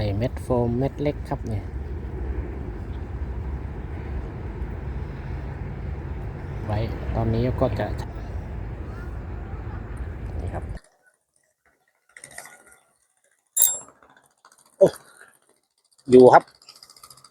ส่เม็ดโฟมเม็ดเล็กครับเนี่ยไว้ตอนนี้ก็จะนี่ครับโอ้อยู่ครับ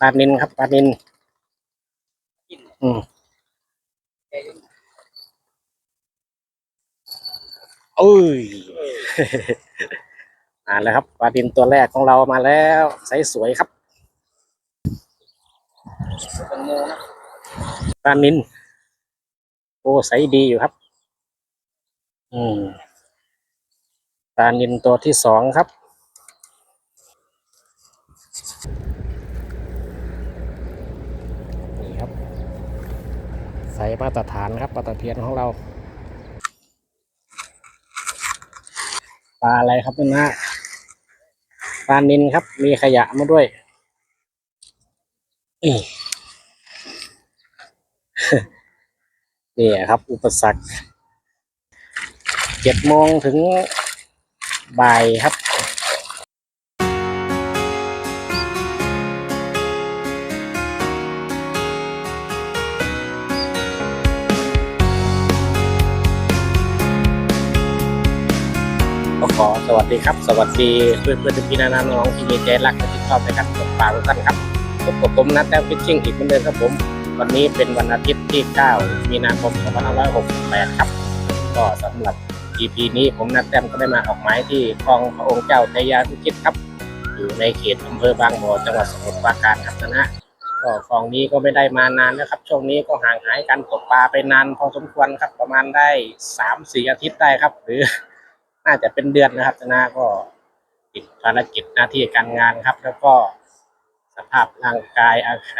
ปลานินครับปลานินอืมเอ้ย มาแล้วครับปลาดินตัวแรกของเรามาแล้วไซส์สวยครับปลานินโอ้ไซส์ดีอยู่ครับ อืมปลานินตัวที่สองครับนี่ครับไซส์มาตรฐานครับปลาตะเพียนของเราปลาอะไรครับนี่นะ ปลานินครับ มีขยะมาด้วยนี่นี่ครับ อุปสรรคเจ็ดโมงถึงบ่ายครับ ก็ขอสวัสดีครับ สวัสดีเพื่อนเพื่อนพี่นานาน้องที่มีใจรักและที่ชอบในการตกปลาทุกท่านครับพบกับผมนัทแต้วฟิชชิ่งอีกเหมือนเดิมครับผม วันนี้เป็นวันอาทิตย์ที่ 9 มีนาคม 2568 ครับ ก็สำหรับ EP นี้ผมนัทแต้มก็ได้มาออกหมายที่คลองพระองค์เจ้าชัยานุชิตครับ อยู่ในเขตอำเภอบางบ่อจังหวัดสมุทรปราการครับนะฮะก็คลองนี้ก็ไม่ได้มานานนะครับ ช่วงนี้ก็ห่างหายการตกปลาไปนานพอสมควรครับประมาณได้สามสี่อาทิตย์ได้ครับหรือ น่าจะเป็นเดือนนะครับนะก็ติดภารกิจหน้าที่การงานครับ แล้วก็สภาพร่างกายอาไข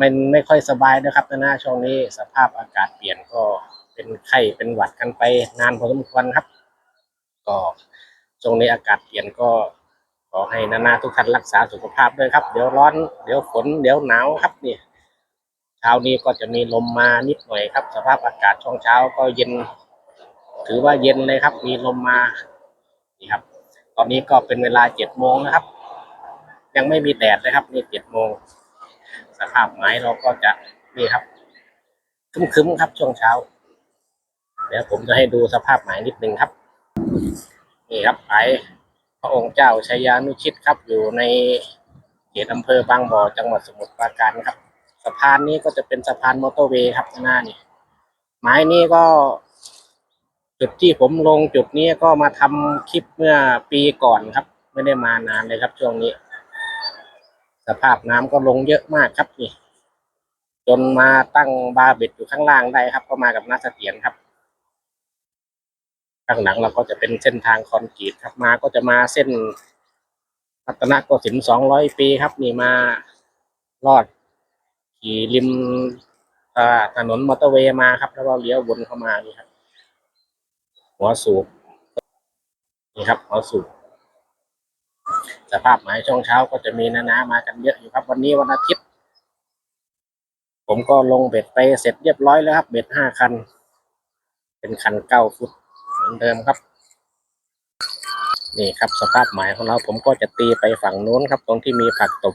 มันไม่ค่อยสบายนะครับนะช่วงนี้สภาพอากาศเปลี่ยนก็เป็นไข้เป็นหวัดกันไปนานพอสมควรครับ ก็ช่วงนี้อากาศเปลี่ยนก็ขอให้นานาทุกท่านรักษาสุขภาพด้วยครับ เดี๋ยวร้อน เดี๋ยวฝนเดี๋ยวหนาวครับเนี่ยเช้านี้ก็จะมีลมมานิดหน่อยครับ สภาพอากาศช่วงเช้าก็เย็น ถือว่าเย็นเลยครับ มีลมมานี่ครับ ตอนนี้ก็เป็นเวลาเจ็ดโมงนะครับ ยังไม่มีแดดเลยครับ นี่เจ็ดโมงสภาพไม้เราก็จะนี่ครับคึ้มๆครับช่วงเช้า เดี๋ยวผมจะให้ดูสภาพไม้นิดนึงครับ นี่ครับไปพระองค์เจ้าชัยยานุชิตครับ อยู่ในเขตอำเภอบางบ่อจังหวัดสมุทรปราการครับ สะพานนี้ก็จะเป็นสะพานมอเตอร์เวย์ครับข้างหน้านี่ไม้นี้ก็ จุดที่ผมลงจุดนี้ก็มาทำคลิปเมื่อปีก่อนครับ ไม่ได้มานานเลยครับ ช่วงนี้ สภาพน้ำก็ลงเยอะมากครับนี่ จนมาตั้งบาร์เบ็ดอยู่ข้างล่างได้ครับ ก็มากับนักเสถียรครับ ข้างหลังเราก็จะเป็นเส้นทางคอนกรีตครับมาก็จะมาเส้นรัตนโกสินทร์สองร้อยปีครับ นี่มาลอด ขี่ริมถนนมอเตอร์เวย์มาครับ แล้วก็เลี้ยววนเข้ามานี่ครับ หัวสูบนี่ครับหัวสูบสภาพหมายช่วงเช้าก็จะมีนานามากันเยอะอยู่ครับ วันนี้วันอาทิตย์ ผมก็ลงเบ็ดไปเสร็จเรียบร้อยแล้วครับ เบ็ดห้าคัน เป็นคันเก้าฟุตเหมือนเดิมครับ นี่ครับสภาพหมายของเรา ผมก็จะตีไปฝั่งโน้นครับ ตรงที่มีผักตบ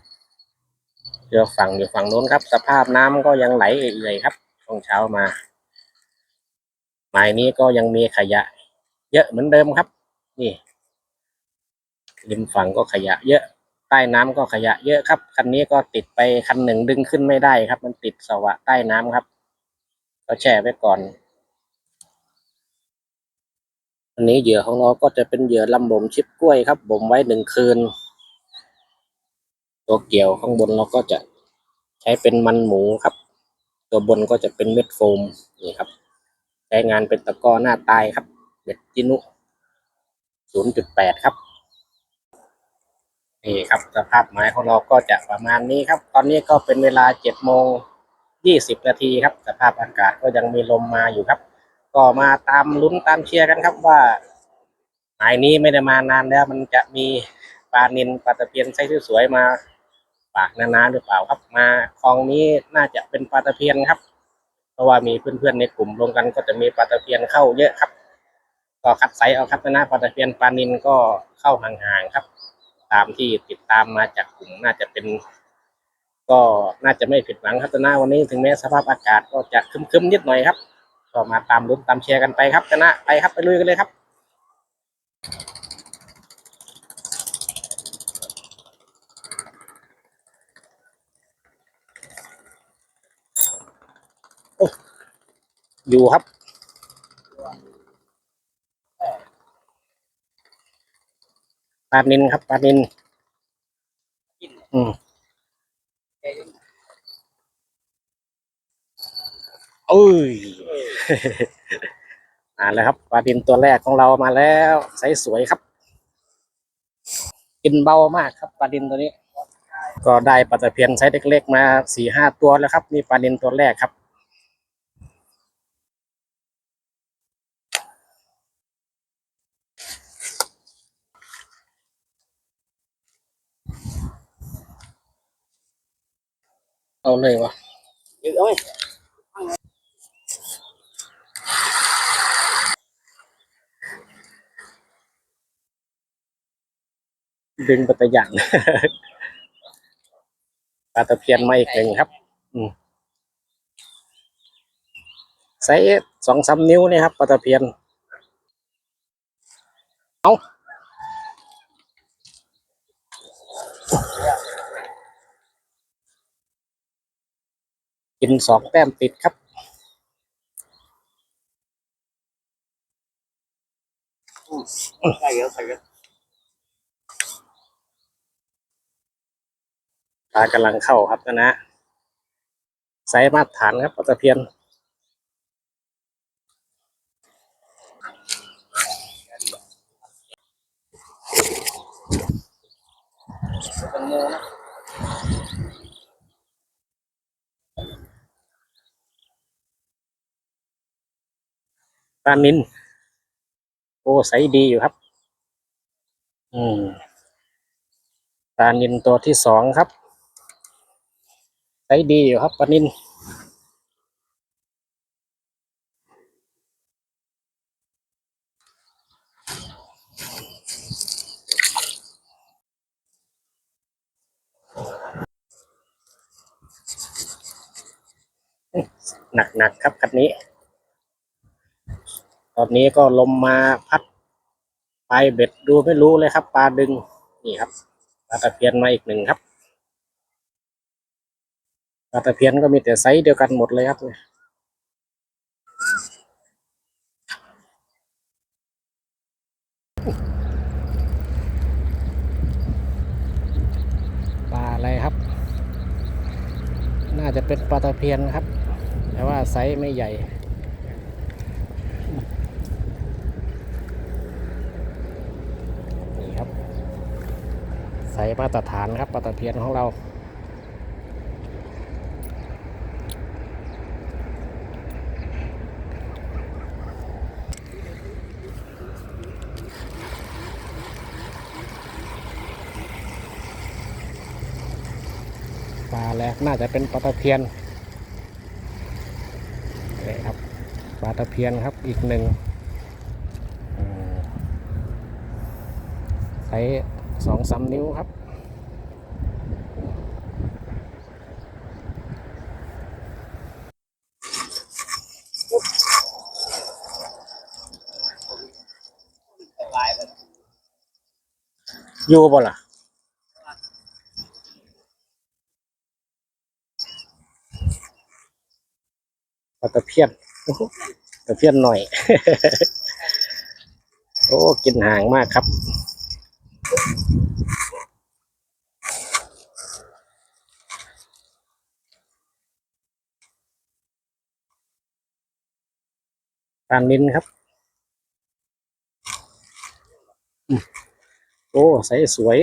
เรือฝั่งอยู่ฝั่งโน้นครับ สภาพน้ำก็ยังไหลเอื่อยๆครับช่วงเช้ามา หมายนี้ก็ยังมีขยะ เยอะเหมือนเดิมครับ นี่ริมฝั่งก็ขยะ เยอะใต้น้ำก็ขยะเยอะครับคันนี้ก็ติดไปคันหนึ่งดึงขึ้นไม่ได้ครับ มันติดสวะใต้น้ำครับก็แช่ไว้ก่อนอันนี้เหยื่อของเราก็จะเป็นเหยื่อลำบ่มชิปกล้วยครับบ่มไว้หนึ่งคืน ตัวเกี่ยวข้างบนเราก็จะใช้เป็นมันหมูครับ ตัวบนก็จะเป็นเม็ดโฟมนี่ครับ ใช้งานเป็นตะกร้อหน้าตายครับ เบ็ดจินุ 0.8 ครับ นี่ครับสภาพไม้ของเราก็จะประมาณนี้ครับ ตอนนี้ก็เป็นเวลา7โมง20 นาทีครับ สภาพอากาศก็ยังมีลมมาอยู่ครับ ก็มาตามลุ้นตามเชียร์กันครับว่าหมายนี้ไม่ได้มานานแล้ว มันจะมีปลานินปลาตะเพียนไซส์สวยๆมาฝากนานาหรือเปล่าครับ มาคลองนี้น่าจะเป็นปลาตะเพียนครับ ราะว่ามีเพื่อนๆในกลุ่มรวมกันก็จะมีปลาตะเพียนเข้าเยอะครับ ก็คัดไซส์เอาครับนะปลาตะเพียนปลานินก็เข้าห่างๆครับ ตามที่ติดตามมาจากกลุ่มน่าจะเป็น ก็น่าจะไม่ผิดหวังครับนะวันนี้ถึงแม้สภาพอากาศก็จะคึมๆนิดหน่อยครับก็มาตามลุ้นตามแชร์กันไปครับนะไปครับไปลุยกันเลยครับ อยู่ครับ ปลานินครับ ปลานินอืมเอ้ยมาแล้วครับปลาดินตัวแรกของเรามาแล้วไซส์สวยครับ กินเบามากครับปลาดินตัวนี้ ก็ได้ปลาตะเพียนไซส์เล็กๆมาสี่ห้าตัวแล้วครับนี่ปลาดินตัวแรกครับ เอาเลยวะ Dữ ơi, ดึงปัตะยันปลาตะเพียนมาอีกหนึ่งครับอืมไซส์สองสามนิ้วเนี่ยครับปลาตะเพียน เอา กินสองแต้มติดครับ phải kìa, phải kìa. ปลากำลังเข้าครับนะนะไซส์มาตรฐานครับปลาตะเพียน Cần mua nó. ปลานินโอ้ไซส์ดีอยู่ครับ อืมปลานินตัวที่สองครับไซส์ดีอยู่ครับปลานินหนักๆครับคันนี้ อนนี้ก็ลมมาพัดไปเบ็ดดูไม่รู้เลยครับ ปลาดึงนี่ครับปลาตะเพียนมาอีกหนึ่งครับปลาตะเพียนก็มีแต่ไซส์เดียวกันหมดเลยครับปลาอะไรครับ น่าจะเป็นปลาตะเพียนครับ แต่ว่าไซส์ไม่ใหญ่ นี่ครับ ใสมาตรฐานครับปลาตะเพียนของเรา ปลาแรกน่าจะเป็นปลาตะเพียนนี่ครับปลาตะเพียนครับอีกหนึ่งใช้ สองสามนิ้วครับ อยู่บ่ล่ะปลาตะเพียนอ้โหตะเพียนหน่อย โอ้ กินห่างมากครับ ปลานินครับอืมโอ้ใสสวย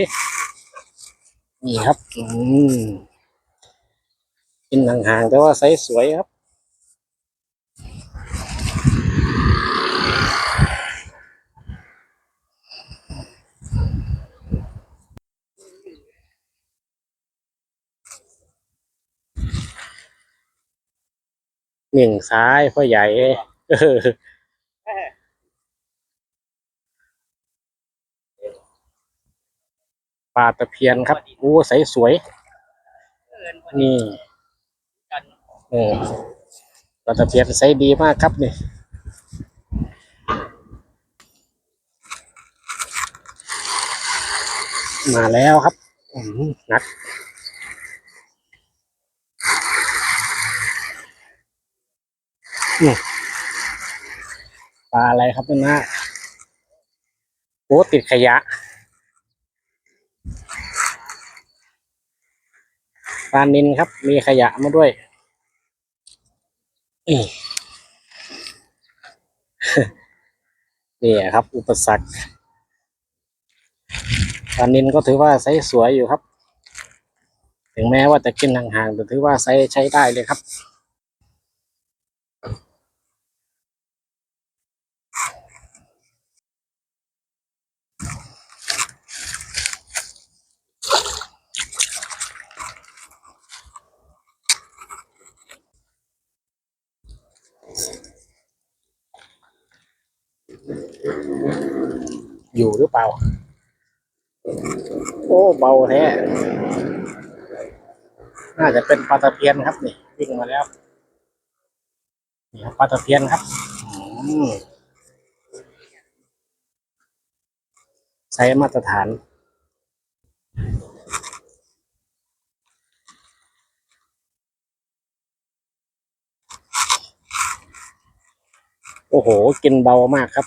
นี่ครับ อืมกินห่างๆแต่ว่าไซส์สวยครับ หนึ่งซ้ายพ่อใหญ่เออปลาตะเพียนครับโอ้ใสสวยเอินนี่กันเออปลาตะเพียนใสดีมากครับนี่มาแล้วครับอืม นักปลาอะไรครับนั่นนะโอ้ติดขยะปลานินครับ มีขยะมาด้วยนี่นี่ครับ อุปสรรคปลานินก็ถือว่าไซส์สวยอยู่ครับ ถึงแม้ว่าจะกินห่างๆแต่ถือว่าไซส์ใช้ได้เลยครับ อยู่หรือเปล่า โอ้เบาแท้น่าจะเป็นปลาตะเพียนครับนี่วิ่งมาแล้วนี่ครับปลาตะเพียนครับอืมใช้มาตรฐานโอ้โห กินเบามากครับ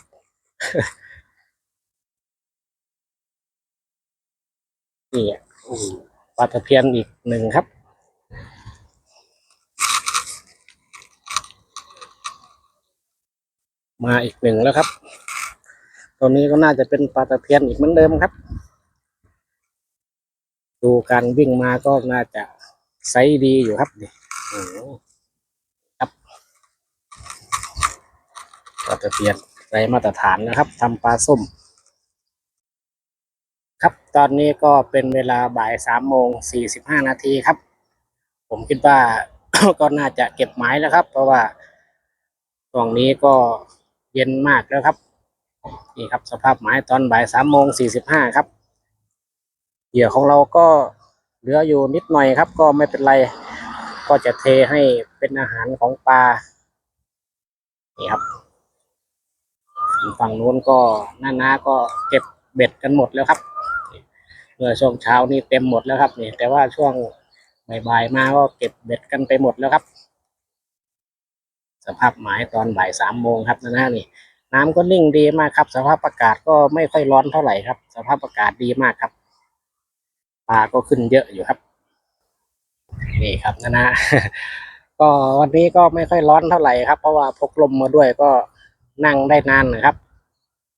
นี่อะปลาตะเพียนอีกหนึ่งครับ มาอีกหนึ่งแล้วครับ ตัวนี้ก็น่าจะเป็นปลาตะเพียนอีกเหมือนเดิมครับ ดูการวิ่งมาก็น่าจะไซส์ดีอยู่ครับนี่ครับปลาตะเพียน ไรมาตรฐานนะครับทำปลาส้ม ครับตอนนี้ก็เป็นเวลาบ่ายสามโมงสี่สิบห้านาทีครับ ผมคิดว่าก็น่าจะเก็บหมายแล้วครับ เพราะว่าช่วงนี้ก็เย็นมากแล้วครับ นี่ครับสภาพหมายตอนบ่ายสามโมงสี่สิบห้าครับเหยื่อของเราก็เหลืออยู่นิดหน่อยครับ ก็ไม่เป็นไร ก็จะเทให้เป็นอาหารของปลานี่ครับ ฝั่งนู้นก็หน้านาก็เก็บเบ็ดกันหมดแล้วครับเมื่อช่วงเช้านี่เต็มหมดแล้วครับนี่แต่ว่าช่วงบ่ายๆมาก็เก็บเบ็ดกันไปหมดแล้วครับ สภาพหมายตอนบ่ายสามโมงครับนะนะนี่ น้ำก็นิ่งดีมากครับ สภาพอากาศก็ไม่ค่อยร้อนเท่าไหร่ครับ สภาพอากาศดีมากครับปลาก็ขึ้นเยอะอยู่ครับ นี่ครับนะนะก็วันนี้ก็ไม่ค่อยร้อนเท่าไหร่ครับ เพราะว่าพกลมมาด้วยก็ นั่งได้นานนะครับ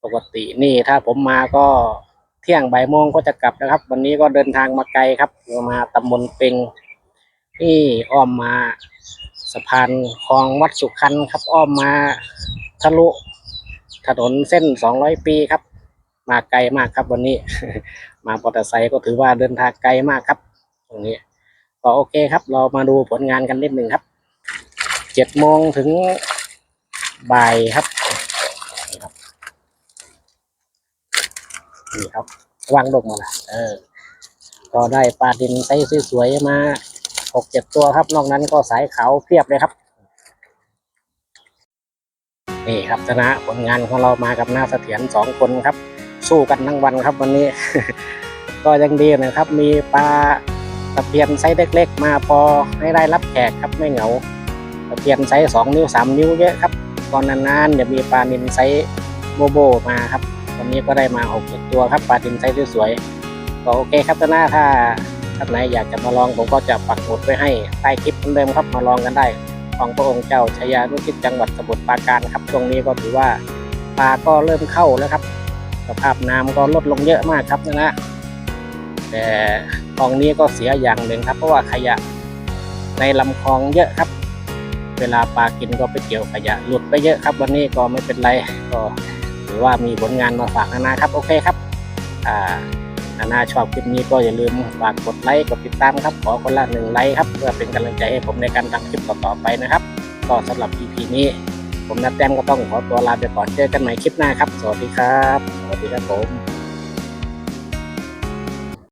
ปกตินี่ถ้าผมมาก็เที่ยงบ่ายโมงก็จะกลับนะครับ วันนี้ก็เดินทางมาไกลครับ มาตำบลเปงนี่อ้อมมาสะพานคลองวัดสุขันครับ อ้อมมาทะลุถนนเส้นสองร้อยปีครับ มาไกลมากครับวันนี้ มามอเตอร์ไซค์ก็ถือว่าเดินทางไกลมากครับ ตรงนี้ก็โอเคครับ เรามาดูผลงานกันนิดหนึ่งครับเจ็ดโมงถึงบ่ายครับ นี่ครับวางลงมาละเออ ก็ได้ปลาดินไซส์สวยๆมาหกเจ็ดตัวครับ นอกนั้นก็สายขาวเพียบเลยครับ นี่ครับชนะผลงานของเรามากับหน้าเสถียรสองคนครับ สู้กันทั้งวันครับวันนี้ ก็ยังดีนะครับ มีปลาตะเพียนไซส์เล็กๆ มาพอให้ได้รับแขกครับไม่เหงาตะเพียนไซส์สองนิ้วสามนิ้วเยอะครับตอนนานๆจะมีปลานินไซส์โบโบมาครับ วันนี้ก็ได้มาหกเจ็ดตัวครับปลาดินไซส์สวยๆก็โอเคครับตหน้าถ้าท่านไหนอยากจะมาลองผมก็จะปักหมุดไว้ให้ใต้คลิปเหมือนเดิมครับมาลองกันได้ ของพระองค์เจ้าชายานุทิศจังหวัดสมุทรปราการครับช่วงนี้ก็ถือว่าปลาก็เริ่มเข้าแล้วครับสภาพน้ำก็ลดลงเยอะมากครับนะนะแต่คลองนี้ก็เสียอย่างหนึ่งครับ เพราะว่าขยะในลำคลองเยอะครับ เวลาปลากินก็ไปเกี่ยวขยะหลุดไปเยอะครับ วันนี้ก็ไม่เป็นไรก็ รือว่ามีผลงานมาฝากนานาครับ โอเคครับอ่านานาชอบคลิปนี้ก็อย่าลืมฝากกดไลค์กดติดตามครับ ขอคนละหนึ่งไลค์ครับ เพื่อเป็นกำลังใจให้ผมในการทำคลิปต่อๆไปนะครับ ก็สำหรับ EP นี้ ผมนัดแต้มก็ต้องขอตัวลาไปก่อนเจอกันใหม่คลิปหน้าครับ สวัสดีครับ สวัสดีครับผม